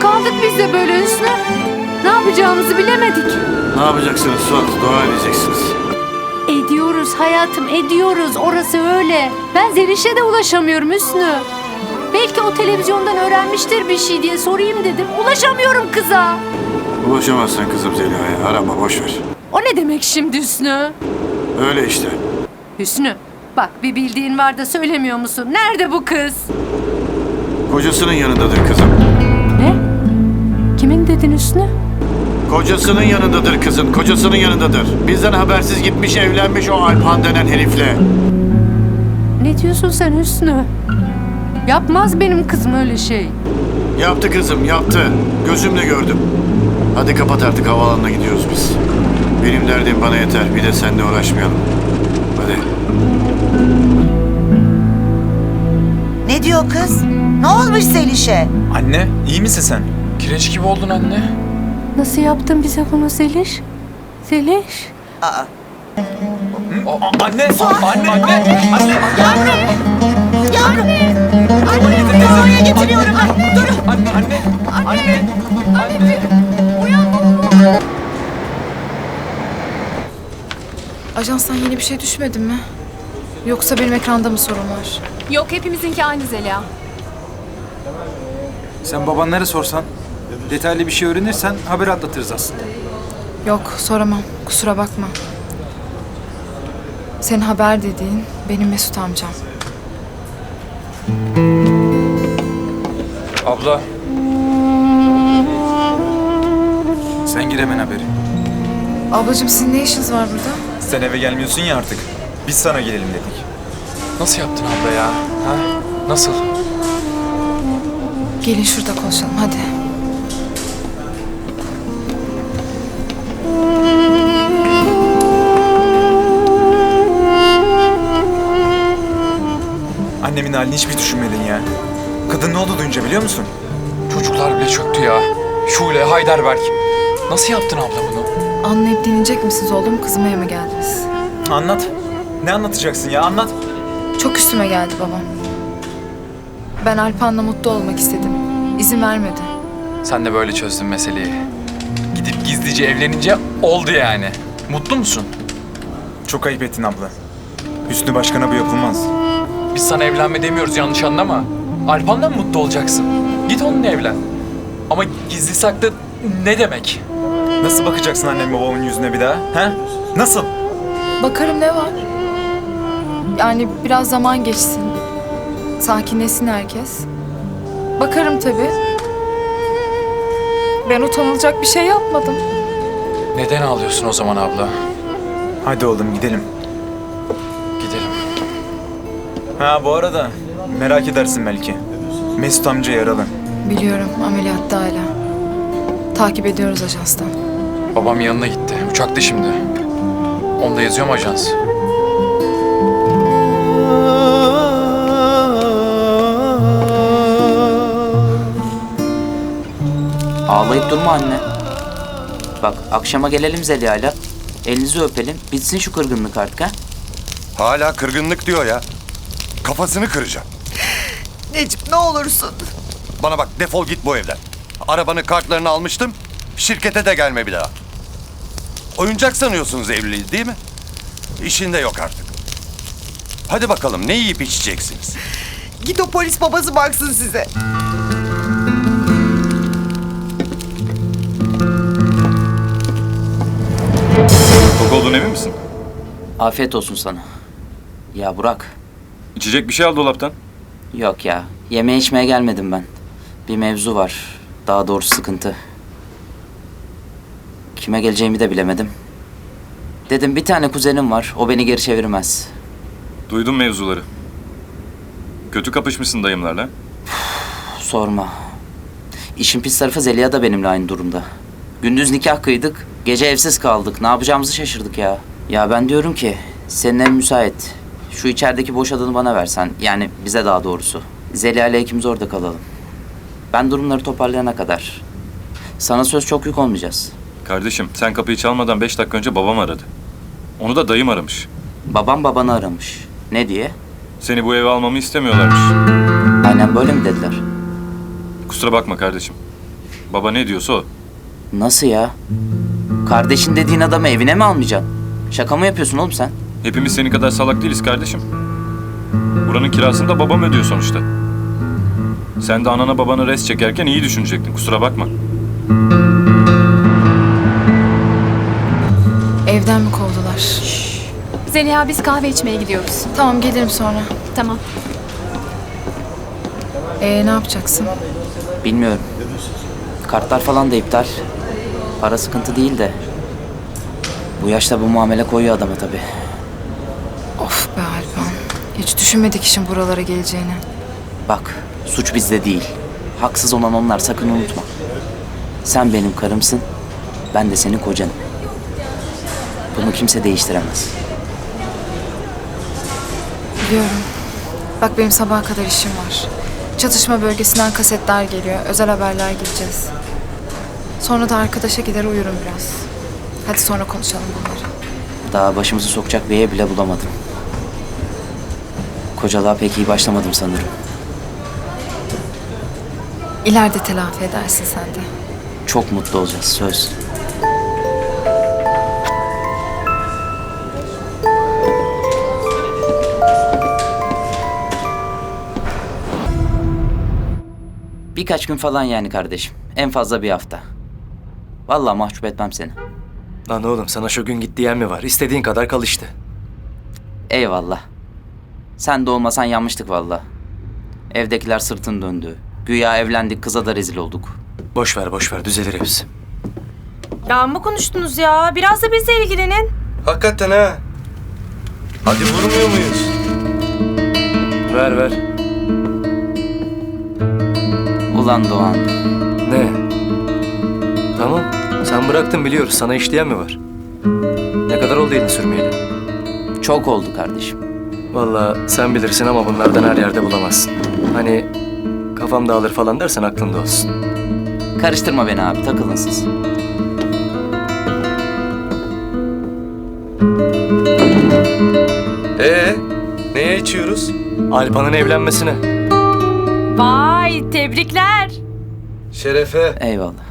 Kaldık biz de böyle Hüsnü. Ne yapacağımızı bilemedik. Ne yapacaksınız Suat? Dua edeceksiniz. Ediyoruz hayatım ediyoruz orası öyle. Ben Zeliş'e de ulaşamıyorum Hüsnü. Belki o televizyondan öğrenmiştir bir şey diye sorayım dedim. Ulaşamıyorum kıza. Ulaşamazsan kızım Zeliha'ya. Arama boş ver. O ne demek şimdi Hüsnü? Öyle işte. Hüsnü bak bir bildiğin var da söylemiyor musun? Nerede bu kız? Kocasının yanındadır kızım. Ne? Kimin dedin Hüsnü? Kocasının yanındadır kızım. Kocasının yanındadır. Bizden habersiz gitmiş evlenmiş o Alpan denen herifle. Ne diyorsun sen Hüsnü? Yapmaz benim kızım öyle şey. Yaptı kızım yaptı. Gözümle gördüm. Hadi kapat artık havaalanına gidiyoruz biz. Benim derdim bana yeter. Bir de seninle uğraşmayalım. Hadi. Ne diyor kız? Ne olmuş Zeliş'e? Anne, iyi misin sen? Kireç gibi oldun anne. Nasıl yaptın bize bunu Zeliş? Zeliş? Aa, Aa, anne, anne, anne, anne. yavrum. Anne, oraya getiriyorum. Anne, dur. Anne, anne, anne, anne. Ajanstan yeni bir şey düşmedi mi? Yoksa benim ekranda mı sorun var? Yok hepimizinki aynı Zeliha. Sen babanlara sorsan, detaylı bir şey öğrenirsen haber atlatırız aslında. Yok soramam. Kusura bakma. Senin haber dediğin benim Mesut amcam. Abla. Sen gir hemen haberi. Ablacığım sizin ne işiniz var burada? Sen eve gelmiyorsun ya artık. Biz sana gelelim dedik. Nasıl yaptın abla ya? Ha? Nasıl? Gelin şurada konuşalım hadi. Halini hiç mi düşünmedin ya? Kadın ne oldu duyunca biliyor musun? Çocuklar bile çöktü ya. Şule, Heidelberg. Nasıl yaptın abla bunu? Anlayıp dinleyecek misiniz oğlum? Kızmaya mı geldiniz? Anlat. Ne anlatacaksın ya? Anlat. Çok üstüme geldi babam. Ben Alpan'la mutlu olmak istedim. İzin vermedi. Sen de böyle çözdün meseleyi. Gidip gizlice evlenince oldu yani. Mutlu musun? Çok ayıp ettin abla. Hüsnü Başkan'a bu yapılmaz. Biz sana evlenme demiyoruz yanlış anlama. Alpan'la mı mutlu olacaksın? Git onunla evlen. Ama gizli saklı ne demek? Nasıl bakacaksın annem babamın yüzüne bir daha? He? Nasıl? Bakarım ne var? Yani biraz zaman geçsin. Sakinleşsin herkes. Bakarım tabii. Ben utanılacak bir şey yapmadım. Neden ağlıyorsun o zaman abla? Hadi oğlum gidelim. Gidelim. Ha bu arada merak edersin belki. Mesut amca yaralı. Biliyorum ameliyatta hala. Takip ediyoruz ajanstan. Babam yanına gitti. Uçakta şimdi. Onda yazıyor mu ajans? Ağlayıp durma anne. Bak akşama gelelim Zeliha'yla. Elinizi öpelim. Bitsin şu kırgınlık artık ha. Hala kırgınlık diyor ya. Kafasını kıracağım. Necip ne olursun. Bana bak defol git bu evden. Arabanın kartlarını almıştım. Şirkete de gelme bir daha. Oyuncak sanıyorsunuz evliliği değil mi? İşinde yok artık. Hadi bakalım ne yiyip içeceksiniz? Git o polis babası baksın size. Tok olduğunu emin misin? Afiyet olsun sana. Ya Burak. İçecek bir şey al dolaptan. Yok ya. Yemeğe içmeye gelmedim ben. Bir mevzu var. Daha doğrusu sıkıntı. Kime geleceğimi de bilemedim. Dedim bir tane kuzenim var. O beni geri çevirmez. Duydum mevzuları. Kötü kapışmışsın dayımlarla. Sorma. İşin pis tarafı Zeliha da benimle aynı durumda. Gündüz nikah kıydık, gece evsiz kaldık. Ne yapacağımızı şaşırdık ya. Ya ben diyorum ki, senin ev müsait. Şu içerideki boş adanı bana versen. Yani bize daha doğrusu. Zeliha ile ikimiz orada kalalım. Ben durumları toparlayana kadar. Sana söz çok yük olmayacağız. Kardeşim sen kapıyı çalmadan beş dakika önce babam aradı. Onu da dayım aramış. Babam babanı aramış. Ne diye? Seni bu eve almamı istemiyorlarmış. Aynen böyle mi dediler? Kusura bakma kardeşim. Baba ne diyorsa o. Nasıl ya? Kardeşin dediğin adamı evine mi almayacaksın? Şaka mı yapıyorsun oğlum sen? Hepimiz senin kadar salak değiliz kardeşim. Buranın kirasını da babam ödüyor sonuçta. Sen de anana babana res çekerken iyi düşünecektin. Kusura bakma. Evden mi kovdular? Zeliha biz kahve içmeye gidiyoruz. Tamam gelirim sonra. Tamam. Ee ne yapacaksın? Bilmiyorum. Kartlar falan da iptal. Para sıkıntı değil de. Bu yaşta bu muamele koyuyor adama tabii. Of be Alpan. Hiç düşünmedik işin buralara geleceğini. Bak, suç bizde değil. Haksız olan onlar sakın unutma. Sen benim karımsın, ben de senin kocanım. Bunu kimse değiştiremez. Biliyorum. Bak benim sabaha kadar işim var. Çatışma bölgesinden kasetler geliyor. Özel haberler gireceğiz. Sonra da arkadaşa gider uyurum biraz. Hadi sonra konuşalım bunları. Daha başımızı sokacak bir ev bile bulamadım. Kocalığa pek iyi başlamadım sanırım. İleride telafi edersin sen de. Çok mutlu olacağız, söz. Birkaç gün falan yani kardeşim. En fazla bir hafta. Vallahi mahcup etmem seni. Lan oğlum sana şu gün git diyen mi var? İstediğin kadar kal işte. Eyvallah. Sen de olmasan yanmıştık vallahi. Evdekiler sırtın döndü. Güya evlendik kıza da rezil olduk. Boş ver boş ver düzelir hepsi. Ya mı konuştunuz ya? Biraz da bizle ilgilenin. Hakikaten ha. Hadi vurmuyor muyuz? Ver ver. Ulan Doğan. Ne? Tamam. Sen bıraktın biliyoruz. Sana işleyen mi var? Ne kadar oldu elini sürmeyeli? Çok oldu kardeşim. Vallahi sen bilirsin ama bunlardan her yerde bulamazsın. Hani kafam dağılır falan dersen aklında olsun. Karıştırma beni abi takılın siz. Ee, neye içiyoruz? Alpan'ın evlenmesine. Vay tebrikler. Şerefe. Eyvallah.